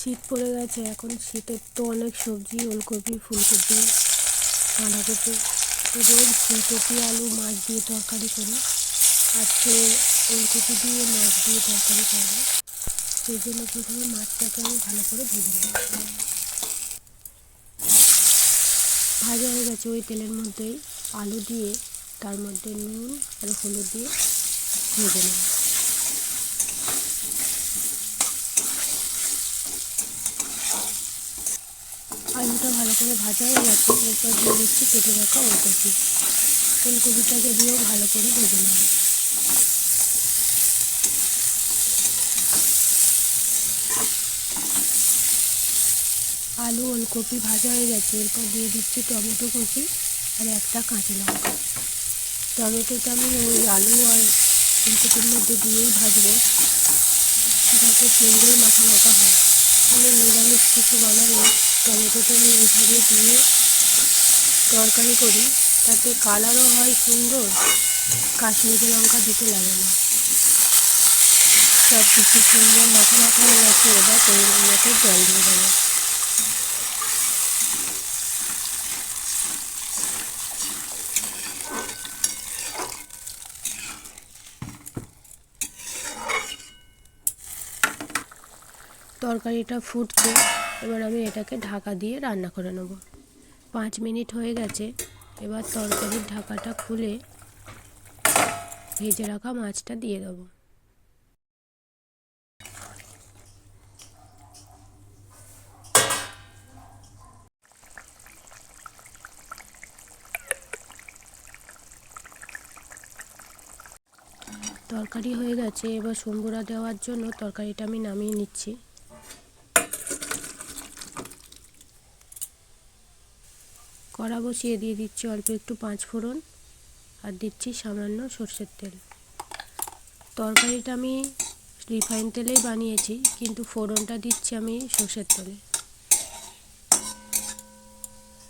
শীত পড়ে গেছে, এখন শীতের তো অনেক সবজি, ওলকপি, ফুলকপি, বাঁধাকপি রোজ ফুলকপি, আলু, মাছ দিয়ে তরকারি করি। আজকে ওলকপি দিয়ে মাছ দিয়ে তরকারি করব। সেই জন্য প্রথমে মাছটাকে আমি ভালো করে ভেজে নেব। ভাজা হয়ে গেছে ওই তেলের মধ্যেই। আলু দিয়ে তার মধ্যে নুন আর হলুদ দিয়ে ভেজে নেব। আলুটা ভালো করে ভাজা হয়ে গেছে, এরপর দিয়ে দিচ্ছি কেটে রাখা ওলকপি। ওলকপিটাকে দিয়েও ভালো করে ভেজে নেব। আলু, ওলকপি ভাজা হয়ে গেছে, এরপর দিয়ে দিচ্ছি টমেটো কুচি আর একটা কাঁচা লঙ্কা। টমেটোটা আমি ওই আলু আর ওলকপির মধ্যে দিয়েই ভাজবো। যাতে সুন্দর মাখা মাখা হয়। আমি নিরামিষ কিছু বানালে টমেটোটা আমি এইভাবে দিয়ে তরকারি করি। তাতে কালারও হয় সুন্দর, কাশ্মীরি লঙ্কা দিতে লাগে না। সব কিছু সুন্দর মাখা মাখা হয়ে গেছে, এবার পরিমাণ মতো জল দিয়ে দেবো। তরকারিটা ফুটছে এবার আমি এটাকে ঢাকা দিয়ে রান্না করে নেব। পাঁচ মিনিট হয়ে গেছে। এবার তরকারির ঢাকাটা খুলে ভেজে রাখা মাছটা দিয়ে দেবো। তরকারি হয়ে গেছে। এবার সম্বুরা দেওয়ার জন্য তরকারিটা আমি নামিয়ে নিচ্ছি। কড়া বসিয়ে দিয়ে দিচ্ছি অল্প একটু পাঁচ ফোড়ন আর দিচ্ছি সামান্য সর্ষের তেল। তরকারিটা আমি রিফাইন তেলেই বানিয়েছি, কিন্তু ফোড়নটা দিচ্ছি আমি সর্ষের তেলে।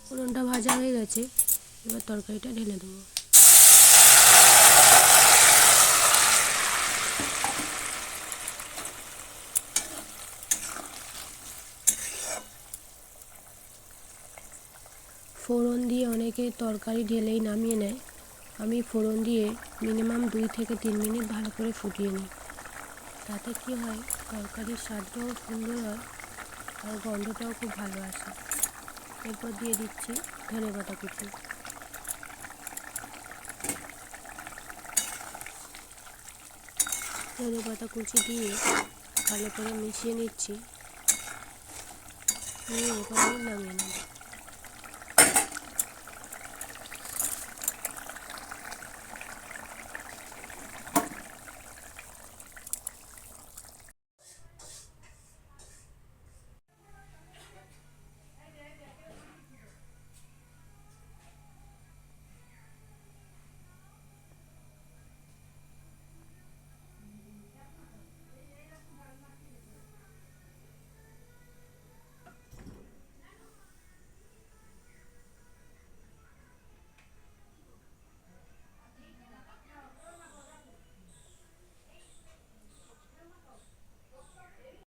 ফোড়নটা ভাজা হয়ে গেছে, এবার তরকারিটা ঢেলে দেবো। ফোড়ন দিয়ে অনেকে তরকারি ঢেলেই নামিয়ে নেয়। আমি ফোড়ন দিয়ে মিনিমাম দুই থেকে তিন মিনিট ভালো করে ফুটিয়ে নিই। তাতে কি হয়, তরকারির স্বাদটাও সুন্দর হয় আর গন্ধটাও খুব ভালো আসে। এরপর দিয়ে দিচ্ছি ধনে পাতা কুচি। ধনে পাতা কুচি দিয়ে ভালো করে মিশিয়ে নিচ্ছি। নিয়ে এবার নামিয়ে নেব।